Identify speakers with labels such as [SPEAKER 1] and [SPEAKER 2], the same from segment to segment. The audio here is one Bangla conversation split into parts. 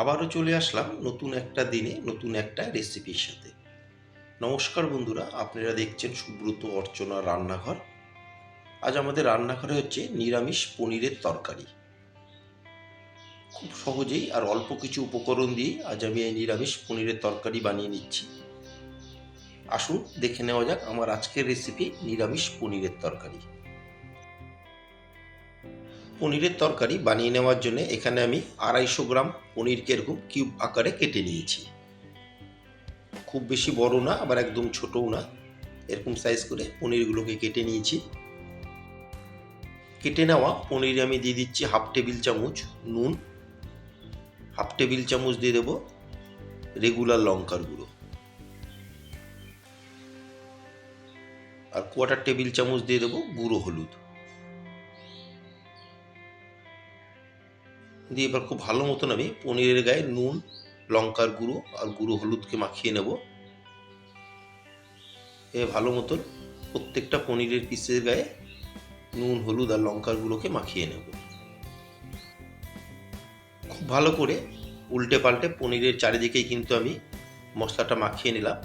[SPEAKER 1] আবারও চলে আসলাম নতুন একটা দিনে, নতুন একটা রেসিপির সাথে। নমস্কার বন্ধুরা, আপনারা দেখছেন সুব্রত অর্চনা রান্নাঘর। আজ আমাদের রান্নাঘরে হচ্ছে নিরামিষ পনিরের তরকারি। খুব সহজেই আর অল্প কিছু উপকরণ দিয়ে আজ আমি এই নিরামিষ পনিরের তরকারি বানিয়ে নিচ্ছি। আসুন দেখে নেওয়া যাক আমার আজকের রেসিপি নিরামিষ পনিরের তরকারি। পনিরের তরকারি বানিয়ে নেওয়ার জন্য এখানে আমি আড়াইশো গ্রাম পনিরকে এরকম কিউব আকারে কেটে নিয়েছি। খুব বেশি বড় না, আবার একদম ছোটও না। এরকম সাইজ করে পনিরগুলোকে কেটে নিয়েছি। কেটে নেওয়া পনির আমি দিয়ে দিচ্ছি হাফ টেবিল চামচ নুন, হাফ টেবিল চামচ দিয়ে দেবো রেগুলার লঙ্কার গুঁড়ো। আর কোয়ার্টার টেবিল চামচ দিয়ে দেবো গুঁড়ো হলুদ। দিয়ে এবার খুব ভালো মতন আমি পনিরের গায়ে নুন, লঙ্কার গুঁড়ো আর গুঁড়ো হলুদকে মাখিয়ে নেব। এ ভালো মতন প্রত্যেকটা পনিরের পিসের গায়ে নুন, হলুদ আর লঙ্কার গুঁড়োকে মাখিয়ে নেব। খুব ভালো করে উল্টে পাল্টে পনিরের চারিদিকেই কিন্তু আমি মশলাটা মাখিয়ে নিলাম।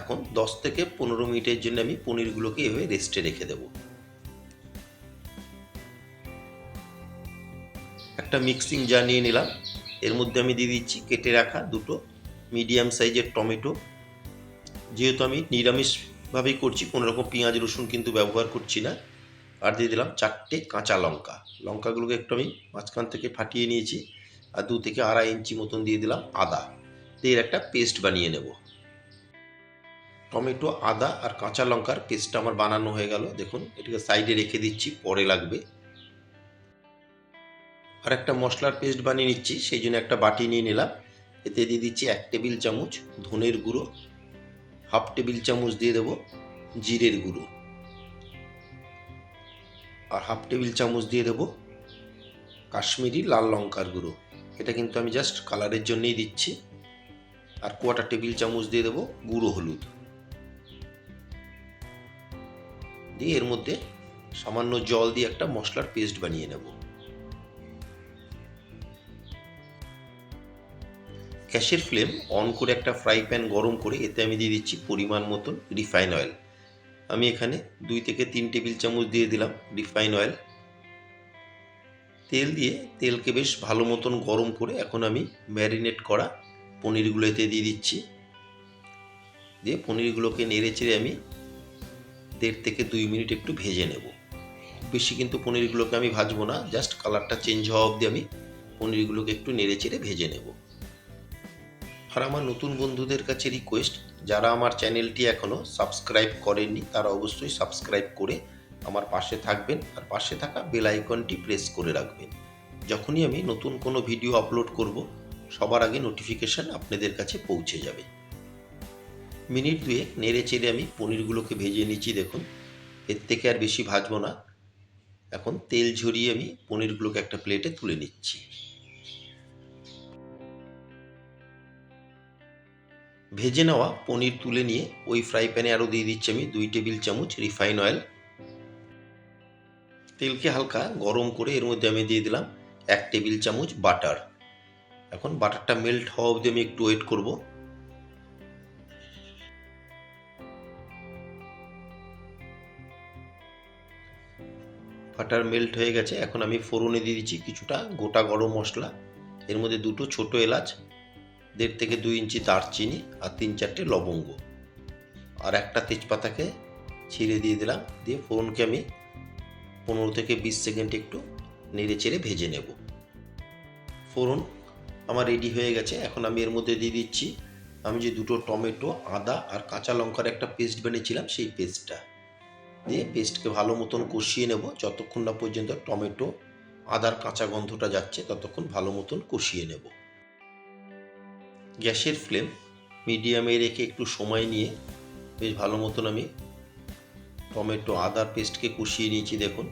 [SPEAKER 1] এখন দশ থেকে পনেরো মিনিটের জন্য আমি পনিরগুলোকে এভাবে রেস্টে রেখে দেবো। একটা মিক্সিং জার নিয়ে নিলাম। এর মধ্যে আমি দিয়ে দিচ্ছি কেটে রাখা দুটো মিডিয়াম সাইজের টমেটো। যেহেতু আমি নিরামিষভাবেই করছি কোনো রকম পেঁয়াজ, রসুন কিন্তু ব্যবহার করছি না। আর দিয়ে দিলাম চারটে কাঁচা লঙ্কা। লঙ্কাগুলোকে একটু আমি মাঝখান থেকে ফাটিয়ে নিয়েছি আর দু থেকে আড়াই ইঞ্চি মতন দিয়ে দিলাম আদা। এর একটা পেস্ট বানিয়ে নেব। টমেটো, আদা আর কাঁচা লঙ্কার পেস্টটা আমার বানানো হয়ে গেল। দেখুন, এটাকে সাইডে রেখে দিচ্ছি, পরে লাগবে। আর একটা মশলার পেস্ট বানিয়ে নিচ্ছি, সেই জন্য একটা বাটি নিয়ে নিলাম। এতে দিয়ে দিচ্ছি এক টেবিল চামচ ধনের গুঁড়ো, হাফ টেবিল চামচ দিয়ে দেবো জিরের গুঁড়ো। আর হাফ টেবিল চামচ দিয়ে দেবো কাশ্মীরি লাল লঙ্কার গুঁড়ো। এটা কিন্তু আমি জাস্ট কালারের জন্যই দিচ্ছি। আর কোয়াটার টেবিল চামচ দিয়ে দেবো গুঁড়ো হলুদ। দিয়ে এর মধ্যে সামান্য জল দিয়ে একটা মশলার পেস্ট বানিয়ে নেব। গ্যাসের ফ্লেম অন করে একটা ফ্রাই প্যান গরম করে এতে আমি দিয়ে দিচ্ছি পরিমাণ মতন রিফাইন অয়েল। আমি এখানে দুই থেকে তিন টেবিল চামচ দিয়ে দিলাম রিফাইন অয়েল। তেল দিয়ে তেলকে বেশ ভালো মতন গরম করে এখন আমি ম্যারিনেট করা পনিরগুলো এতে দিয়ে দিচ্ছি। দিয়ে পনিরগুলোকে নেড়ে চেড়ে আমি দেড় থেকে দুই মিনিট একটু ভেজে নেব। বেশি কিন্তু পনিরগুলোকে আমি ভাজবো না, জাস্ট কালারটা চেঞ্জ হওয়া অবধি আমি পনিরগুলোকে একটু নেড়ে চেড়ে ভেজে নেব। আর আমার নতুন বন্ধুদের কাছে রিকোয়েস্ট যারা আমার চ্যানেলটি এখনও সাবস্ক্রাইব করেননি, তারা অবশ্যই সাবস্ক্রাইব করে আমার পাশে থাকবেন আর পাশে থাকা বেল আইকনটি প্রেস করে রাখবেন। যখনই আমি নতুন কোনো ভিডিও আপলোড করব, সবার আগে নোটিফিকেশান আপনাদের কাছে পৌঁছে যাবে। মিনিট দুয়ে নেড়ে চেড়ে আমি পনিরগুলোকে ভেজে নিচ্ছি, দেখুন। এর থেকে আর বেশি ভাজবো না। এখন তেল ঝরিয়ে আমি পনিরগুলোকে একটা প্লেটে তুলে নিচ্ছি। ভেজে নেওয়া পনির তুলে নিয়ে ওই ফ্রাই প্যানে আরও দিয়ে দিচ্ছি আমি দুই টেবিল চামচ রিফাইন অয়েল তেলকে হালকা গরম করে এর মধ্যে আমি দিয়ে দিলাম এক টেবিল চামচ বাটার এখন বাটারটা মেল্ট হওয়া অবধি আমি একটু ওয়েট করব। বাটার মেল্ট হয়ে গেছে, এখন আমি ফোড়নে দিয়ে দিচ্ছি কিছুটা গোটা গরম মশলা। এর মধ্যে দুটো ছোট এলাচ দেড় থেকে দুই ইঞ্চি দারচিনি আর তিন চারটে লবঙ্গ। আর একটা তেজপাতাকে ছিঁড়ে দিয়ে দিলাম, দিয়ে ফোড়নকে আমি পনেরো থেকে বিশ সেকেন্ড একটু নেড়ে চেড়ে ভেজে নেব। ফোড়ন আমার রেডি হয়ে গেছে, এখন আমি এর মধ্যে দিয়ে দিচ্ছি, আমি যে দুটো টমেটো, আদা আর কাঁচা লঙ্কার একটা পেস্ট বানিয়েছিলাম, সেই পেস্টটা। দিয়ে পেস্টকে ভালো মতন কষিয়ে নেব, যতক্ষণ না পর্যন্ত টমেটো, আদার কাঁচা গন্ধটা যাচ্ছে, ততক্ষণ ভালো মতন কষিয়ে নেব। গ্যাসের ফ্লেম মিডিয়ামে রেখে একটু সময় নিয়ে বেশ ভালো মতন আমি টমেটো আদার পেস্টকে কষিয়ে নিয়েছি, দেখুন।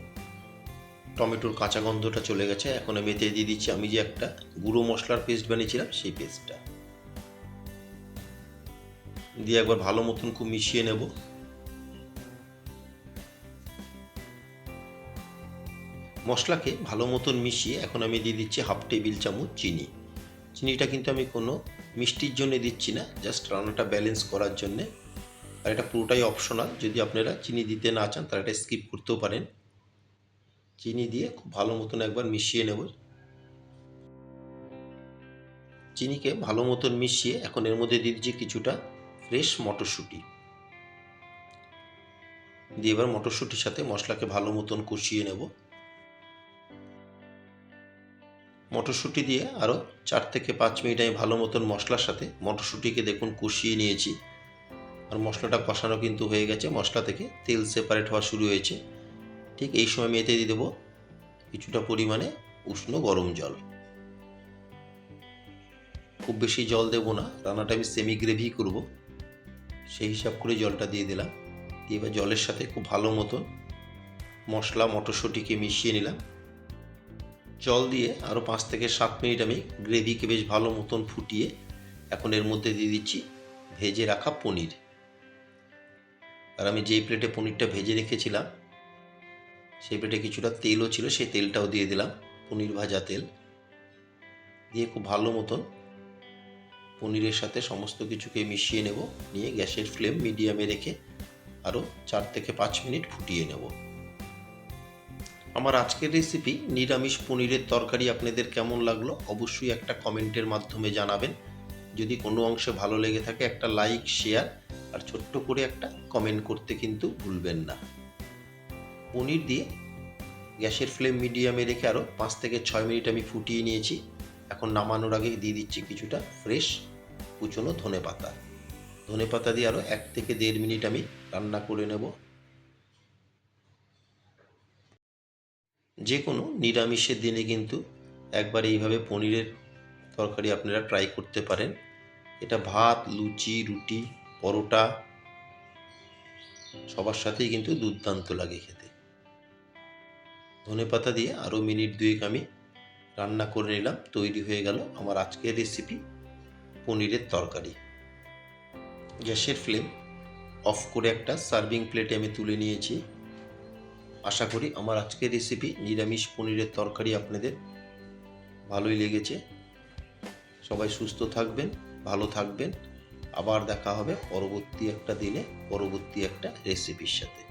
[SPEAKER 1] টমেটোর কাঁচা গন্ধটা চলে গেছে। এখন আমি এতে দিয়ে দিচ্ছি, আমি যে একটা গুঁড়ো মশলার পেস্ট বানিয়েছিলাম, সেই পেস্টটা। দিয়ে একবার ভালো মতন খুব মিশিয়ে নেব। মশলাকে ভালো মতন মিশিয়ে এখন আমি দিয়ে দিচ্ছি হাফ টেবিল চামচ চিনি। চিনিটা কিন্তু আমি কোনো মিষ্টির জন্য দিচ্ছি না জাস্ট রান্নাটা ব্যালেন্স করার জন্যে। আর এটা পুরোটাই অপশনাল যদি আপনারা চিনি দিতে না চান তাহলে এটা স্কিপ করতেও পারেন। চিনি দিয়ে খুব ভালো মতন একবার মিশিয়ে নেব। চিনিকে ভালো মতন মিশিয়ে এখন এর মধ্যে দিয়ে দিচ্ছি কিছুটা ফ্রেশ মটরশুঁটি। দিয়ে এবার মটরশুঁটির সাথে মশলাকে ভালো মতন কষিয়ে নেব। মটরশুঁটি দিয়ে আরও চার থেকে পাঁচ মিনিট আমি ভালো মতন মশলার সাথে মটরশুঁটিকে দেখুন কষিয়ে নিয়েছি। আর মশলাটা কষানো কিন্তু হয়ে গেছে। মশলা থেকে তেল সেপারেট হওয়া শুরু হয়েছে। ঠিক এই সময় আমি এতে দিয়ে দেবো কিছুটা পরিমাণে উষ্ণ গরম জল। খুব বেশি জল দেব না। রান্নাটা আমি সেমি গ্রেভি করব। সেই হিসাব করে জলটা দিয়ে দিলাম। এবার জলের সাথে খুব ভালো মতন মশলা মটরশুঁটিকে মিশিয়ে নিলাম। জল দিয়ে আরও পাঁচ থেকে সাত মিনিট আমি গ্রেভিকে বেশ ভালো মতন ফুটিয়ে এখন এর মধ্যে দিয়ে দিচ্ছি ভেজে রাখা পনির। আর আমি যেই প্লেটে পনিরটা ভেজে রেখেছিলাম, সেই প্লেটে কিছুটা তেলও ছিল, সেই তেলটাও দিয়ে দিলাম, পনির ভাজা তেল। দিয়ে খুব ভালো মতন পনিরের সাথে সমস্ত কিছুকে মিশিয়ে নেব, নিয়ে গ্যাসের ফ্লেম মিডিয়ামে রেখে আরও চার থেকে পাঁচ মিনিট ফুটিয়ে নেব। আমার আজকের রেসিপি নিরামিষ পনিরের তরকারি আপনাদের কেমন লাগল অবশ্যই একটা কমেন্টের মাধ্যমে জানাবেন। যদি কোনো অংশে ভালো লেগে থাকে একটা লাইক শেয়ার আর ছোট্ট করে একটা কমেন্ট করতে কিন্তু ভুলবেন না। পনির দিয়ে গ্যাসের ফ্লেম মিডিয়ামে রেখে আরও পাঁচ থেকে ছয় মিনিট আমি ফুটিয়ে নিয়েছি। এখন নামানোর আগে দিয়ে দিচ্ছি কিছুটা ফ্রেশ কুচনো ধনে পাতা ধনে পাতা দিয়ে আরও এক থেকে দেড় মিনিট আমি রান্না করে নেব। যে কোনো নিরামিষের দিনে কিন্তু একবার এইভাবে পনিরের তরকারি আপনারা ট্রাই করতে পারেন। এটা ভাত, লুচি, রুটি, পরোটা, সবার সাথেই কিন্তু দুর্দান্ত লাগে খেতে। ধনে পাতা দিয়ে আরও মিনিট দুয়েক আমি রান্না করে নিলাম, তৈরি হয়ে গেল আমার আজকের রেসিপি পনিরের তরকারি। গ্যাসের ফ্লেম অফ করে একটা সার্ভিং প্লেটে আমি তুলে নিয়েছি। আশা করি আমার আজকের রেসিপি নিরামিষ পনিরের তরকারি আপনাদের ভালোই লেগেছে। সবাই সুস্থ থাকবেন, ভালো থাকবেন। আবার দেখা হবে পরবর্তী একটা দিনে, পরবর্তী একটা রেসিপির সাথে।